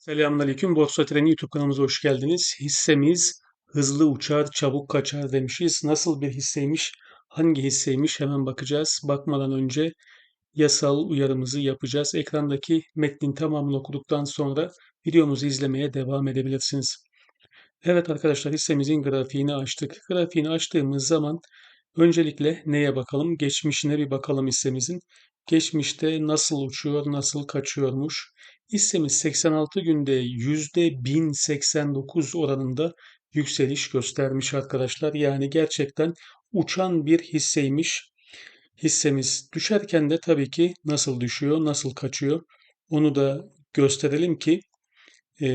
Selamünaleyküm. Borsa Treni YouTube kanalımıza hoş geldiniz. Hissemiz hızlı uçar, çabuk kaçar demişiz. Nasıl bir hisseymiş, hangi hisseymiş hemen bakacağız. Bakmadan önce yasal uyarımızı yapacağız. Ekrandaki metnin tamamını okuduktan sonra videomuzu izlemeye devam edebilirsiniz. Evet arkadaşlar hissemizin grafiğini açtık. Grafiğini açtığımız zaman öncelikle neye bakalım? Geçmişine bir bakalım hissemizin. Geçmişte nasıl uçuyor, nasıl kaçıyormuş. Hissemiz 86 günde %1089 oranında yükseliş göstermiş arkadaşlar. Yani gerçekten uçan bir hisseymiş. Hissemiz düşerken de tabii ki nasıl düşüyor, nasıl kaçıyor onu da gösterelim ki e,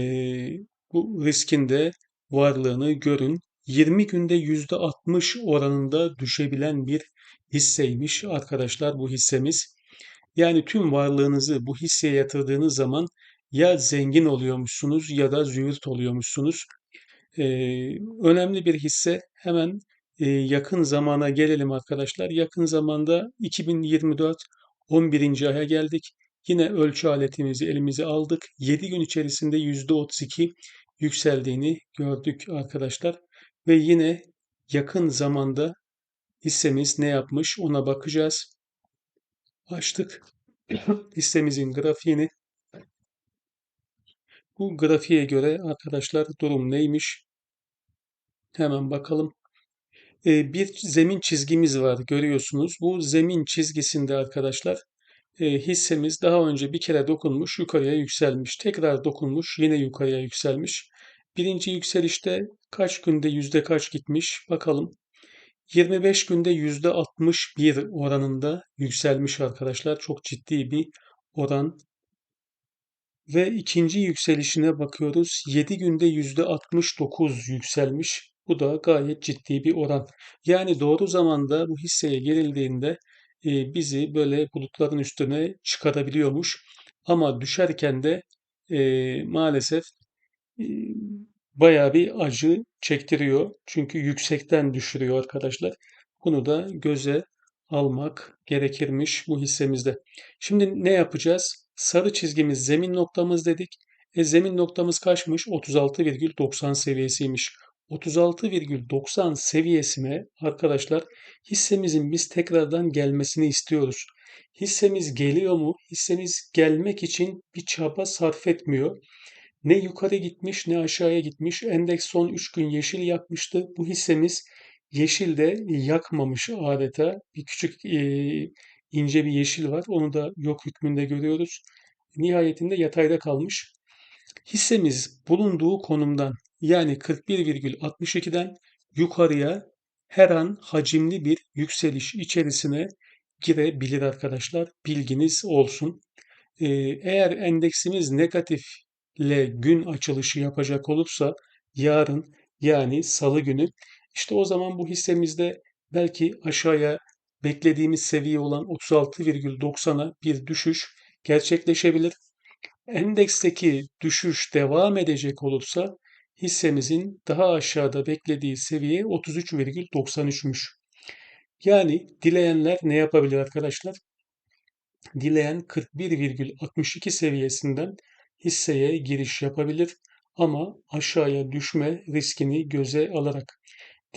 bu riskin de varlığını görün. 20 günde %60 oranında düşebilen bir hisseymiş arkadaşlar bu hissemiz. Yani tüm varlığınızı bu hisseye yatırdığınız zaman ya zengin oluyormuşsunuz ya da züğürt oluyormuşsunuz. Ee, önemli bir hisse hemen e, yakın zamana gelelim arkadaşlar. Yakın zamanda 2024 11. aya geldik. Yine ölçü aletimizi elimize aldık. 7 gün içerisinde %32 yükseldiğini gördük arkadaşlar. Ve yine yakın zamanda hissemiz ne yapmış ona bakacağız. Açtık hissemizin grafiğini. Bu grafiğe göre arkadaşlar durum neymiş? Hemen bakalım. Ee, bir zemin çizgimiz var görüyorsunuz. Bu zemin çizgisinde arkadaşlar e, hissemiz daha önce bir kere dokunmuş yukarıya yükselmiş. Tekrar dokunmuş yine yukarıya yükselmiş. Birinci yükselişte kaç günde yüzde kaç gitmiş bakalım. 25 günde yüzde 61 oranında yükselmiş arkadaşlar. Çok ciddi bir oran. Ve ikinci yükselişine bakıyoruz. 7 günde yüzde 69 yükselmiş. Bu da gayet ciddi bir oran. Yani doğru zamanda bu hisseye girildiğinde e, bizi böyle bulutların üstüne çıkarabiliyormuş. Ama düşerken de e, maalesef e, bayağı bir acı çektiriyor. Çünkü yüksekten düşürüyor arkadaşlar. Bunu da göze almak gerekirmiş bu hissemizde. Şimdi ne yapacağız? Sarı çizgimiz zemin noktamız dedik. E zemin noktamız kaçmış? 36,90 seviyesiymiş. 36,90 seviyesine arkadaşlar hissemizin biz tekrardan gelmesini istiyoruz. Hissemiz geliyor mu? Hissemiz gelmek için bir çaba sarf etmiyor. Ne yukarı gitmiş ne aşağıya gitmiş. Endeks son 3 gün yeşil yakmıştı. Bu hissemiz yeşil de yakmamış adeta. Bir küçük e, ince bir yeşil var. Onu da yok hükmünde görüyoruz. Nihayetinde yatayda kalmış. Hissemiz bulunduğu konumdan yani 41,62'den yukarıya her an hacimli bir yükseliş içerisine girebilir arkadaşlar. Bilginiz olsun. Ee, eğer endeksimiz negatif ile gün açılışı yapacak olursa yarın yani salı günü işte o zaman bu hissemizde belki aşağıya beklediğimiz seviye olan 36,90'a bir düşüş gerçekleşebilir. Endeksteki düşüş devam edecek olursa hissemizin daha aşağıda beklediği seviye 33,93'müş. Yani dileyenler ne yapabilir arkadaşlar? Dileyen 41,62 seviyesinden hisseye giriş yapabilir ama aşağıya düşme riskini göze alarak.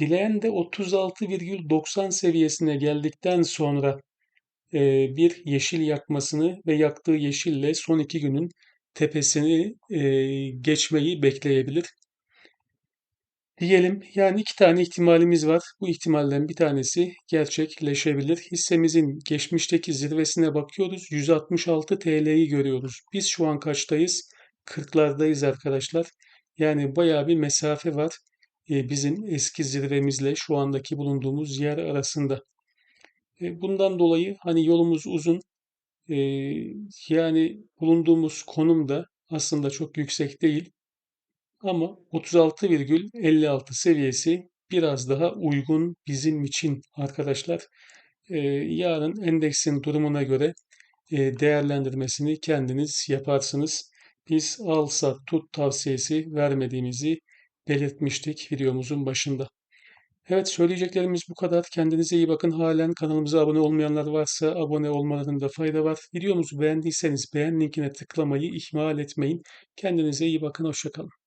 Dileyen de 36,90 seviyesine geldikten sonra e, bir yeşil yakmasını ve yaktığı yeşille son iki günün tepesini e, geçmeyi bekleyebilir. Diyelim yani iki tane ihtimalimiz var. Bu ihtimalden bir tanesi gerçekleşebilir. Hissemizin geçmişteki zirvesine bakıyoruz. 166 TL'yi görüyoruz. Biz şu an kaçtayız? 40'lardayız arkadaşlar. Yani bayağı bir mesafe var e, bizim eski zirvemizle şu andaki bulunduğumuz yer arasında. E, bundan dolayı hani yolumuz uzun. E, yani bulunduğumuz konum da aslında çok yüksek değil. Ama 36,56 seviyesi biraz daha uygun bizim için arkadaşlar. Ee, yarın endeksin durumuna göre e, değerlendirmesini kendiniz yaparsınız. Biz al sat tut tavsiyesi vermediğimizi belirtmiştik videomuzun başında. Evet söyleyeceklerimiz bu kadar. Kendinize iyi bakın. Halen kanalımıza abone olmayanlar varsa abone olmalarında fayda var. Videomuzu beğendiyseniz beğen linkine tıklamayı ihmal etmeyin. Kendinize iyi bakın. Hoşça kalın.